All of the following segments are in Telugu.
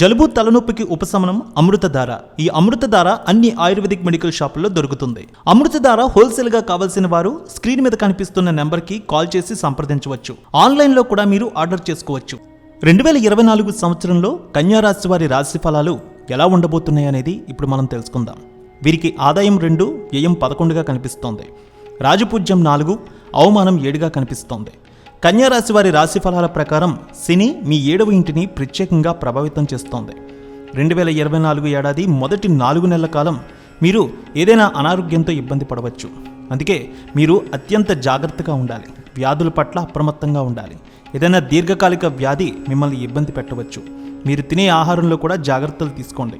జలుబు తలనొప్పికి ఉపశమనం అమృతధార. ఈ అమృతధార అన్ని ఆయుర్వేదిక్ మెడికల్ షాపుల్లో దొరుకుతుంది. అమృతధార హోల్సేల్గా కావాల్సిన వారు స్క్రీన్ మీద కనిపిస్తున్న నెంబర్కి కాల్ చేసి సంప్రదించవచ్చు. ఆన్లైన్లో కూడా మీరు ఆర్డర్ చేసుకోవచ్చు. రెండు వేల ఇరవై నాలుగు సంవత్సరంలో కన్యారాశి వారి రాశి ఫలాలు ఎలా ఉండబోతున్నాయి అనేది ఇప్పుడు మనం తెలుసుకుందాం. వీరికి ఆదాయం రెండు వ్యయం పదకొండుగా కనిపిస్తోంది. రాజపూజ్యం నాలుగు అవమానం ఏడుగా కనిపిస్తోంది. కన్యారాశి వారి రాశి ఫలాల ప్రకారం శని మీ ఏడవ ఇంటిని ప్రత్యేకంగా ప్రభావితం చేస్తోంది. రెండు వేల ఇరవై నాలుగు ఏడాది మొదటి నాలుగు నెలల కాలం మీరు ఏదైనా అనారోగ్యంతో ఇబ్బంది పడవచ్చు. అందుకే మీరు అత్యంత జాగ్రత్తగా ఉండాలి. వ్యాధుల పట్ల అప్రమత్తంగా ఉండాలి. ఏదైనా దీర్ఘకాలిక వ్యాధి మిమ్మల్ని ఇబ్బంది పెట్టవచ్చు. మీరు తినే ఆహారంలో కూడా జాగ్రత్తలు తీసుకోండి.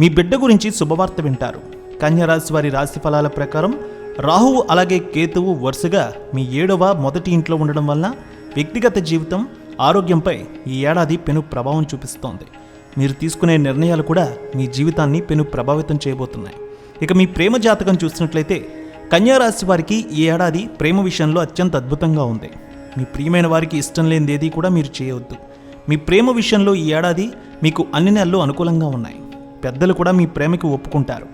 మీ బిడ్డ గురించి శుభవార్త వింటారు. కన్యారాశి వారి రాశి ఫలాల ప్రకారం రాహువు అలాగే కేతువు వరుసగా మీ ఏడవ మొదటి ఇంట్లో ఉండడం వలన వ్యక్తిగత జీవితం ఆరోగ్యంపై ఈ ఏడాది పెను ప్రభావం చూపిస్తోంది. మీరు తీసుకునే నిర్ణయాలు కూడా మీ జీవితాన్ని పెను ప్రభావితం చేయబోతున్నాయి. ఇక మీ ప్రేమ జాతకం చూసినట్లయితే కన్యారాశి వారికి ఈ ఏడాది ప్రేమ విషయంలో అత్యంత అద్భుతంగా ఉంది. మీ ప్రియమైన వారికి ఇష్టం లేనిది ఏది కూడా మీరు చేయవద్దు. మీ ప్రేమ విషయంలో ఈ ఏడాది మీకు అన్ని నెలలు అనుకూలంగా ఉన్నాయి. పెద్దలు కూడా మీ ప్రేమకి ఒప్పుకుంటారు.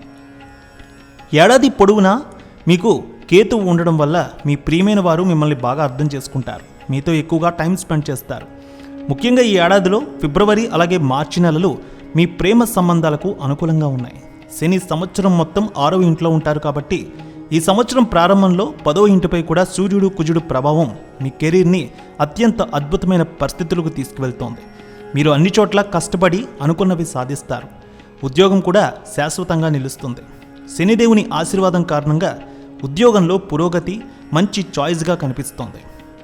ఏడాది పొడవునా మీకు కేతువు ఉండడం వల్ల మీ ప్రియమైన వారు మిమ్మల్ని బాగా అర్థం చేసుకుంటారు. మీతో ఎక్కువగా టైం స్పెండ్ చేస్తారు. ముఖ్యంగా ఈ ఏడాదిలో ఫిబ్రవరి అలాగే మార్చి నెలలు మీ ప్రేమ సంబంధాలకు అనుకూలంగా ఉన్నాయి. శని సంవత్సరం మొత్తం ఆరవ ఇంట్లో ఉంటారు కాబట్టి ఈ సంవత్సరం ప్రారంభంలో పదవ ఇంటిపై కూడా సూర్యుడు కుజుడు ప్రభావం మీ కెరీర్ని అత్యంత అద్భుతమైన పరిస్థితులకు తీసుకువెళ్తోంది. మీరు అన్ని చోట్ల కష్టపడి అనుకున్నవి సాధిస్తారు. ఉద్యోగం కూడా శాశ్వతంగా నిలుస్తుంది. శనిదేవుని ఆశీర్వాదం కారణంగా ఉద్యోగంలో పురోగతి మంచి చాయిస్గా కనిపిస్తోంది.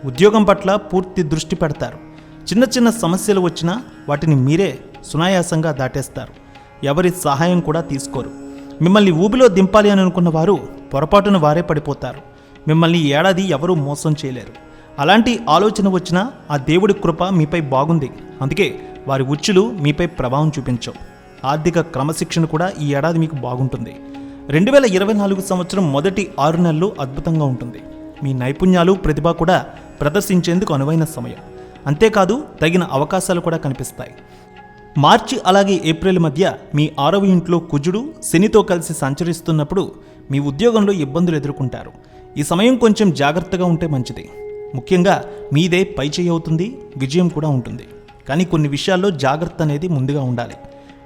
ఉద్యోగం పట్ల పూర్తి దృష్టి పెడతారు. చిన్న చిన్న సమస్యలు వచ్చినా వాటిని మీరే సునాయాసంగా దాటేస్తారు. ఎవరి సహాయం కూడా తీసుకోరు. మిమ్మల్ని ఊబిలో దింపాలి అని అనుకున్న వారు పొరపాటున వారే పడిపోతారు. మిమ్మల్ని ఏడాది ఎవరూ మోసం చేయలేరు. అలాంటి ఆలోచన వచ్చినా ఆ దేవుడి కృప మీపై బాగుంది. అందుకే వారి ఉచ్చులు మీపై ప్రభావం చూపించవు. ఆర్థిక క్రమశిక్షణ కూడా ఈ ఏడాది మీకు బాగుంటుంది. రెండు వేల ఇరవై నాలుగు సంవత్సరం మొదటి ఆరు నెలలు అద్భుతంగా ఉంటుంది. మీ నైపుణ్యాలు ప్రతిభ కూడా ప్రదర్శించేందుకు అనువైన సమయం. అంతేకాదు తగిన అవకాశాలు కూడా కనిపిస్తాయి. మార్చి అలాగే ఏప్రిల్ మధ్య మీ ఆరవ ఇంట్లో కుజుడు శనితో కలిసి సంచరిస్తున్నప్పుడు మీ ఉద్యోగంలో ఇబ్బందులు ఎదుర్కొంటారు. ఈ సమయం కొంచెం జాగ్రత్తగా ఉంటే మంచిది. ముఖ్యంగా మీదే పై చేయి అవుతుంది విజయం కూడా ఉంటుంది. కానీ కొన్ని విషయాల్లో జాగ్రత్త అనేది ముందుగా ఉండాలి.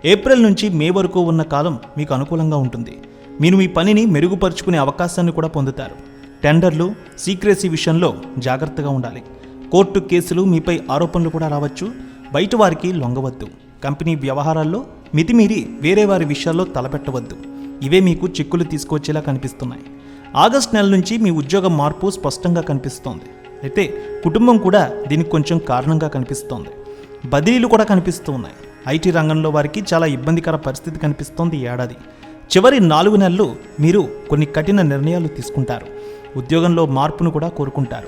ఏప్రిల్ నుంచి మే వరకు ఉన్న కాలం మీకు అనుకూలంగా ఉంటుంది. మీరు మీ పనిని మెరుగుపరుచుకునే అవకాశాన్ని కూడా పొందుతారు. టెండర్లు సీక్రెసీ విషయంలో జాగ్రత్తగా ఉండాలి. కోర్టు కేసులు మీపై ఆరోపణలు కూడా రావచ్చు. బయట వారికి లొంగవద్దు. కంపెనీ వ్యవహారాల్లో మితిమీరి వేరే వారి విషయాల్లో తలపెట్టవద్దు. ఇవే మీకు చిక్కులు తీసుకొచ్చేలా కనిపిస్తున్నాయి. ఆగస్ట్ నెల నుంచి మీ ఉద్యోగ మార్పు స్పష్టంగా కనిపిస్తోంది. అయితే కుటుంబం కూడా దీనికి కొంచెం కారణంగా కనిపిస్తోంది. బదిలీలు కూడా కనిపిస్తూ ఉన్నాయి. ఐటీ రంగంలో వారికి చాలా ఇబ్బందికర పరిస్థితి కనిపిస్తోంది ఏడాది. చివరి నాలుగు నెలలు మీరు కొన్ని కఠిన నిర్ణయాలు తీసుకుంటారు. ఉద్యోగంలో మార్పును కూడా కోరుకుంటారు.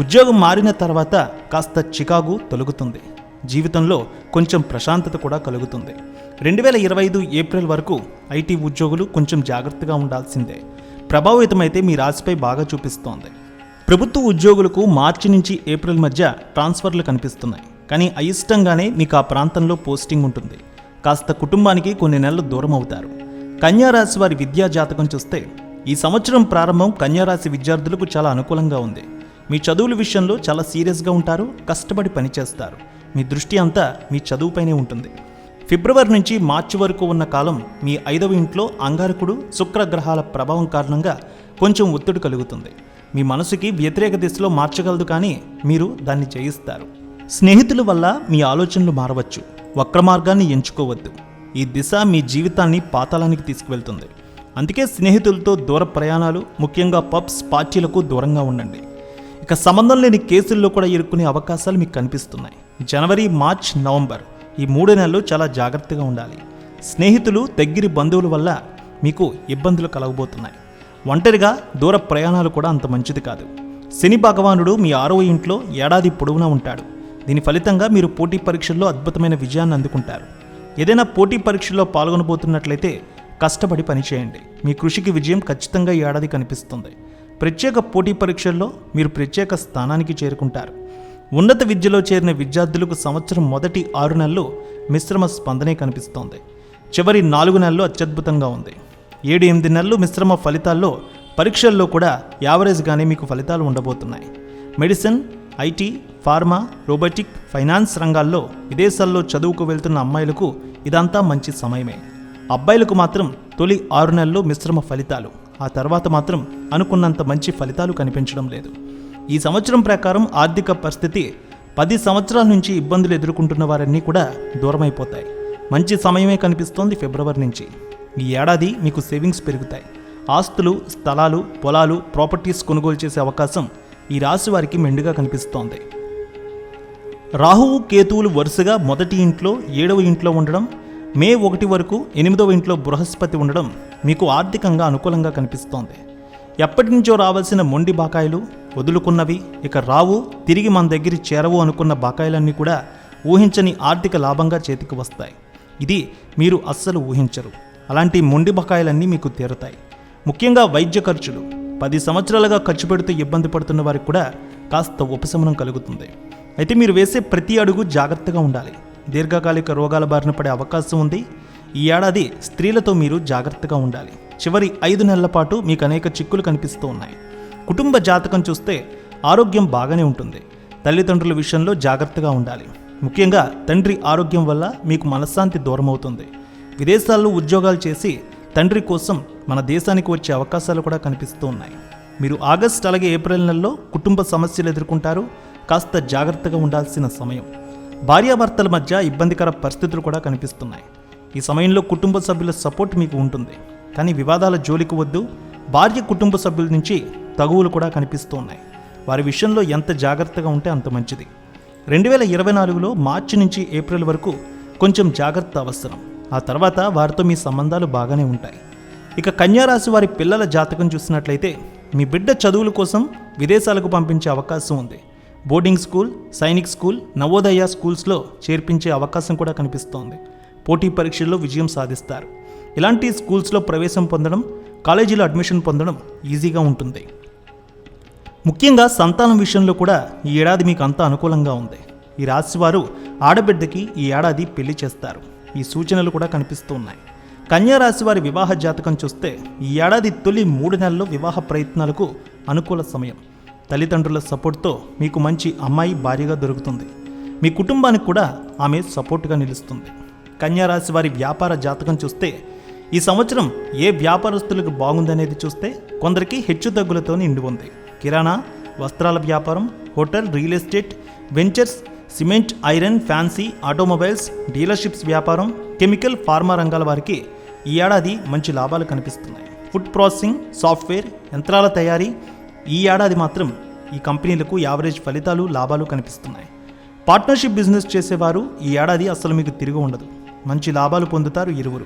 ఉద్యోగం మారిన తర్వాత కాస్త చికాగు తొలగుతుంది. జీవితంలో కొంచెం ప్రశాంతత కూడా కలుగుతుంది. రెండు వేల ఇరవై ఐదు ఏప్రిల్ వరకు ఐటీ ఉద్యోగులు కొంచెం జాగ్రత్తగా ఉండాల్సిందే. ప్రభావితమైతే మీ రాశిపై బాగా చూపిస్తోంది. ప్రభుత్వ ఉద్యోగులకు మార్చి నుంచి ఏప్రిల్ మధ్య ట్రాన్స్ఫర్లు కనిపిస్తున్నాయి. కానీ అయిష్టంగానే మీకు ఆ ప్రాంతంలో పోస్టింగ్ ఉంటుంది. కాస్త కుటుంబానికి కొన్ని నెలలు దూరం అవుతారు. కన్యారాశి వారి విద్యా జాతకం చూస్తే ఈ సంవత్సరం ప్రారంభం కన్యారాశి విద్యార్థులకు చాలా అనుకూలంగా ఉంది. మీ చదువుల విషయంలో చాలా సీరియస్గా ఉంటారు కష్టపడి పనిచేస్తారు. మీ దృష్టి అంతా మీ చదువుపైనే ఉంటుంది. ఫిబ్రవరి నుంచి మార్చి వరకు ఉన్న కాలం మీ ఐదవ ఇంట్లో అంగారకుడు శుక్రగ్రహాల ప్రభావం కారణంగా కొంచెం ఒత్తిడి కలుగుతుంది. మీ మనసుకి వ్యతిరేక దిశలో మార్చగలదు కానీ మీరు దాన్ని జయిస్తారు. స్నేహితుల వల్ల మీ ఆలోచనలు మారవచ్చు. వక్ర మార్గాన్ని ఎంచుకోవద్దు. ఈ దిశ మీ జీవితాన్ని పాతాళానికి తీసుకువెళ్తుంది. అందుకే స్నేహితులతో దూర ప్రయాణాలు ముఖ్యంగా పబ్స్ పార్టీలకు దూరంగా ఉండండి. ఇక సంబంధం లేని కేసుల్లో కూడా ఇరుక్కునే అవకాశాలు మీకు కనిపిస్తున్నాయి. జనవరి మార్చ్ నవంబర్ ఈ మూడు నెలలు చాలా జాగ్రత్తగా ఉండాలి. స్నేహితులు దగ్గరి బంధువుల వల్ల మీకు ఇబ్బందులు కలగబోతున్నాయి. ఒంటరిగా దూర ప్రయాణాలు కూడా అంత మంచిది కాదు. శని భగవానుడు మీ ఆరవ ఇంట్లో ఏడాది పొడవునా ఉంటాడు. దీని ఫలితంగా మీరు పోటీ పరీక్షల్లో అద్భుతమైన విజయాన్ని అందుకుంటారు. ఏదైనా పోటీ పరీక్షల్లో పాల్గొనబోతున్నట్లయితే కష్టపడి పనిచేయండి. మీ కృషికి విజయం ఖచ్చితంగా ఈ ఏడాది కనిపిస్తుంది. ప్రత్యేక పోటీ పరీక్షల్లో మీరు ప్రత్యేక స్థానానికి చేరుకుంటారు. ఉన్నత విద్యలో చేరిన విద్యార్థులకు సంవత్సరం మొదటి ఆరు నెలలు మిశ్రమ స్పందనే కనిపిస్తోంది. చివరి నాలుగు నెలలు అత్యద్భుతంగా ఉంది. ఏడు ఎనిమిది నెలలు మిశ్రమ ఫలితాల్లో పరీక్షల్లో కూడా యావరేజ్గానే మీకు ఫలితాలు ఉండబోతున్నాయి. Medicine IT pharma robotic finance రంగాల్లో విదేశాల్లో చదువుకు వెళ్తున్న అమ్మాయిలకు ఇదంతా మంచి సమయమే. అబ్బాయిలకు మాత్రం తొలి ఆరు నెలలు మిశ్రమ ఫలితాలు. ఆ తర్వాత మాత్రం అనుకున్నంత మంచి ఫలితాలు కనిపించడం లేదు. ఈ సంవత్సరం ప్రకారం ఆర్థిక పరిస్థితి పది సంవత్సరాల నుంచి ఇబ్బందులు ఎదుర్కొంటున్న వారన్నీ కూడా దూరమైపోతాయి. మంచి సమయమే కనిపిస్తోంది ఫిబ్రవరి నుంచి. ఈ ఏడాది మీకు సేవింగ్స్ పెరుగుతాయి. ఆస్తులు స్థలాలు పొలాలు ప్రాపర్టీస్ కొనుగోలు చేసే అవకాశం ఈ రాశి వారికి మెండుగా కనిపిస్తోంది. రాహువు కేతువులు వరుసగా మొదటి ఇంట్లో ఏడవ ఇంట్లో ఉండడం మే ఒకటి వరకు ఎనిమిదవ ఇంట్లో బృహస్పతి ఉండడం మీకు ఆర్థికంగా అనుకూలంగా కనిపిస్తోంది. ఎప్పటి నుంచో రావాల్సిన మొండి బాకాయిలు వదులుకున్నవి ఇక రావు తిరిగి మన దగ్గర చేరవు అనుకున్న బాకాయిలన్నీ కూడా ఊహించని ఆర్థిక లాభంగా చేతికి వస్తాయి. ఇది మీరు అస్సలు ఊహించరు. అలాంటి మొండి బకాయిలన్నీ మీకు తీరుతాయి. ముఖ్యంగా వైద్య ఖర్చులు. పది సంవత్సరాలుగా ఖర్చు పెడుతూ ఇబ్బంది పడుతున్న వారికి కూడా కాస్త ఉపశమనం కలుగుతుంది. అయితే మీరు వేసే ప్రతి అడుగు జాగ్రత్తగా ఉండాలి. దీర్ఘకాలిక రోగాల బారిన పడే అవకాశం ఉంది. ఈ ఏడాది స్త్రీలతో మీరు జాగ్రత్తగా ఉండాలి. చివరి ఐదు నెలల పాటు మీకు అనేక చిక్కులు కనిపిస్తూ ఉన్నాయి. కుటుంబ జాతకం చూస్తే ఆరోగ్యం బాగానే ఉంటుంది. తల్లిదండ్రుల విషయంలో జాగ్రత్తగా ఉండాలి. ముఖ్యంగా తండ్రి ఆరోగ్యం వల్ల మీకు మనశ్శాంతి దూరం అవుతుంది విదేశాల్లో ఉద్యోగాలు చేసి తండ్రి కోసం మన దేశానికి వచ్చే అవకాశాలు కూడా కనిపిస్తూ ఉన్నాయి. మీరు ఆగస్ట్ అలాగే ఏప్రిల్ నెలలో కుటుంబ సమస్యలు ఎదుర్కొంటారు. కాస్త జాగ్రత్తగా ఉండాల్సిన సమయం. భార్యాభర్తల మధ్య ఇబ్బందికర పరిస్థితులు కూడా కనిపిస్తున్నాయి. ఈ సమయంలో కుటుంబ సభ్యుల సపోర్ట్ మీకు ఉంటుంది. కానీ వివాదాల జోలికి వద్దు. భార్య కుటుంబ సభ్యుల నుంచి తగువులు కూడా కనిపిస్తూ ఉన్నాయి వారి విషయంలో ఎంత జాగ్రత్తగా ఉంటే అంత మంచిది. రెండు వేల ఇరవై నాలుగులో మార్చి నుంచి ఏప్రిల్ వరకు కొంచెం జాగ్రత్త అవసరం. ఆ తర్వాత వారితో మీ సంబంధాలు బాగానే ఉంటాయి. ఇక కన్యారాశి వారి పిల్లల జాతకం చూసినట్లయితే మీ బిడ్డ చదువుల కోసం విదేశాలకు పంపించే అవకాశం ఉంది. Boarding school Sainik school Navodaya స్కూల్స్లో చేర్పించే అవకాశం కూడా కనిపిస్తోంది. పోటీ పరీక్షల్లో విజయం సాధిస్తారు. ఇలాంటి స్కూల్స్లో ప్రవేశం పొందడం కాలేజీలో అడ్మిషన్ పొందడం ఈజీగా ఉంటుంది. ముఖ్యంగా సంతానం విషయంలో కూడా ఈ ఏడాది మీకు అంతా అనుకూలంగా ఉంది. ఈ రాశివారు ఆడబిడ్డకి ఈ ఏడాది పెళ్ళి చేస్తారు. ఈ సూచనలు కూడా కనిపిస్తూ ఉన్నాయి. కన్యా రాశి వారి వివాహ జాతకం చూస్తే ఈ ఏడాది తొలి మూడు నెలల్లో వివాహ ప్రయత్నాలకు అనుకూల సమయం. తల్లిదండ్రుల సపోర్ట్తో మీకు మంచి అమ్మాయి భార్యగా దొరుకుతుంది. మీ కుటుంబానికి కూడా ఆమె సపోర్ట్గా నిలుస్తుంది. కన్యారాశి వారి వ్యాపార జాతకం చూస్తే ఈ సంవత్సరం ఏ వ్యాపారస్తులకు బాగుందనేది చూస్తే కొందరికి హెచ్చు తగ్గులతో నిండి ఉంది. కిరాణా వస్త్రాల వ్యాపారం hotel real estate ventures cement iron fancy automobiles dealerships వ్యాపారం కెమికల్ ఫార్మా రంగాల వారికి ఈ ఏడాది మంచి లాభాలు కనిపిస్తున్నాయి. ఫుడ్ ప్రాసెసింగ్ సాఫ్ట్వేర్ యంత్రాల తయారీ ఈ ఏడాది మాత్రం ఈ కంపెనీలకు యావరేజ్ ఫలితాలు లాభాలు కనిపిస్తున్నాయి. పార్ట్నర్షిప్ బిజినెస్ చేసేవారు ఈ ఏడాది అసలు మీకు తిరిగి ఉండదు. మంచి లాభాలు పొందుతారు ఇరువురు.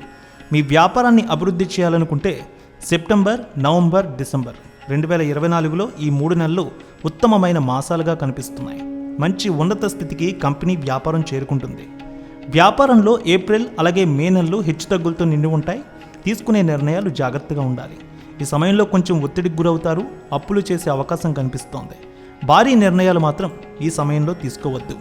మీ వ్యాపారాన్ని అభివృద్ధి చేయాలనుకుంటే సెప్టెంబర్ నవంబర్ డిసెంబర్ రెండు వేల ఇరవై నాలుగులో ఈ మూడు నెలలు ఉత్తమమైన మాసాలుగా కనిపిస్తున్నాయి. మంచి ఉన్నత స్థితికి కంపెనీ వ్యాపారం చేరుకుంటుంది. వ్యాపారంలో ఏప్రిల్ అలాగే మే నెలలు హెచ్చుతగ్గులతో నిండి ఉంటాయి. తీసుకునే నిర్ణయాలు జాగ్రత్తగా ఉండాలి. ఈ సమయంలో కొంచెం ఒత్తిడికి గురవుతారు అప్పులు చేసే అవకాశం కనిపిస్తోంది. భారీ నిర్ణయాలు మాత్రం ఈ సమయంలో తీసుకోవద్దు.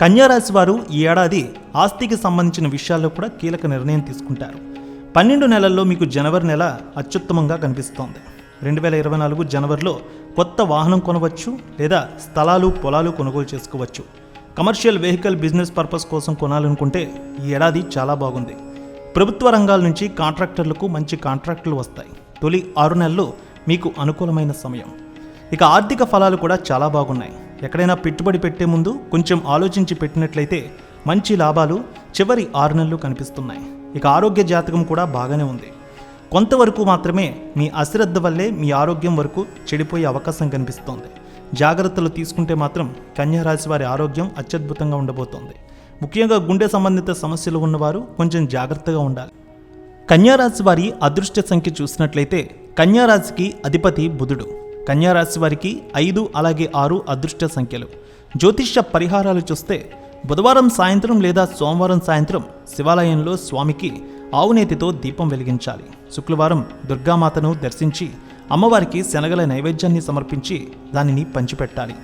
కన్యారాశి వారు ఈ ఏడాది ఆస్తికి సంబంధించిన విషయాల్లో కూడా కీలక నిర్ణయం తీసుకుంటారు. పన్నెండు నెలల్లో మీకు జనవరి నెల అత్యుత్తమంగా కనిపిస్తోంది. రెండు వేల ఇరవై నాలుగు జనవరిలో కొత్త వాహనం కొనవచ్చు లేదా స్థలాలు పొలాలు కొనుగోలు చేసుకోవచ్చు. కమర్షియల్ వెహికల్ బిజినెస్ పర్పస్ కోసం కొనాలనుకుంటే ఈ ఏడాది చాలా బాగుంది. ప్రభుత్వ రంగాల నుంచి కాంట్రాక్టర్లకు మంచి కాంట్రాక్టులు వస్తాయి. తొలి ఆరు నెలలు మీకు అనుకూలమైన సమయం. ఇక ఆర్థిక ఫలాలు కూడా చాలా బాగున్నాయి. ఎక్కడైనా పెట్టుబడి పెట్టే ముందు కొంచెం ఆలోచించి పెట్టినట్లయితే మంచి లాభాలు చివరి ఆరు నెలలు కనిపిస్తున్నాయి. ఇక ఆరోగ్య జాతకం కూడా బాగానే ఉంది. కొంతవరకు మాత్రమే మీ అశ్రద్ధ వల్లే మీ ఆరోగ్యం వరకు చెడిపోయే అవకాశం కనిపిస్తోంది. జాగ్రత్తలు తీసుకుంటే మాత్రం కన్యారాశి వారి ఆరోగ్యం అత్యద్భుతంగా ఉండబోతోంది. ముఖ్యంగా గుండె సంబంధిత సమస్యలు ఉన్నవారు కొంచెం జాగ్రత్తగా ఉండాలి. కన్యారాశి వారి అదృష్ట సంఖ్య చూసినట్లయితే కన్యారాశికి అధిపతి బుధుడు. కన్యారాశి వారికి ఐదు అలాగే ఆరు అదృష్ట సంఖ్యలు. జ్యోతిష్య పరిహారాలు చూస్తే బుధవారం సాయంత్రం లేదా సోమవారం సాయంత్రం శివాలయంలో స్వామికి ఆవునేతితో దీపం వెలిగించాలి. శుక్రవారం దుర్గామాతను దర్శించి అమ్మవారికి శనగల నైవేద్యాన్ని సమర్పించి దానిని పంచిపెట్టాలి.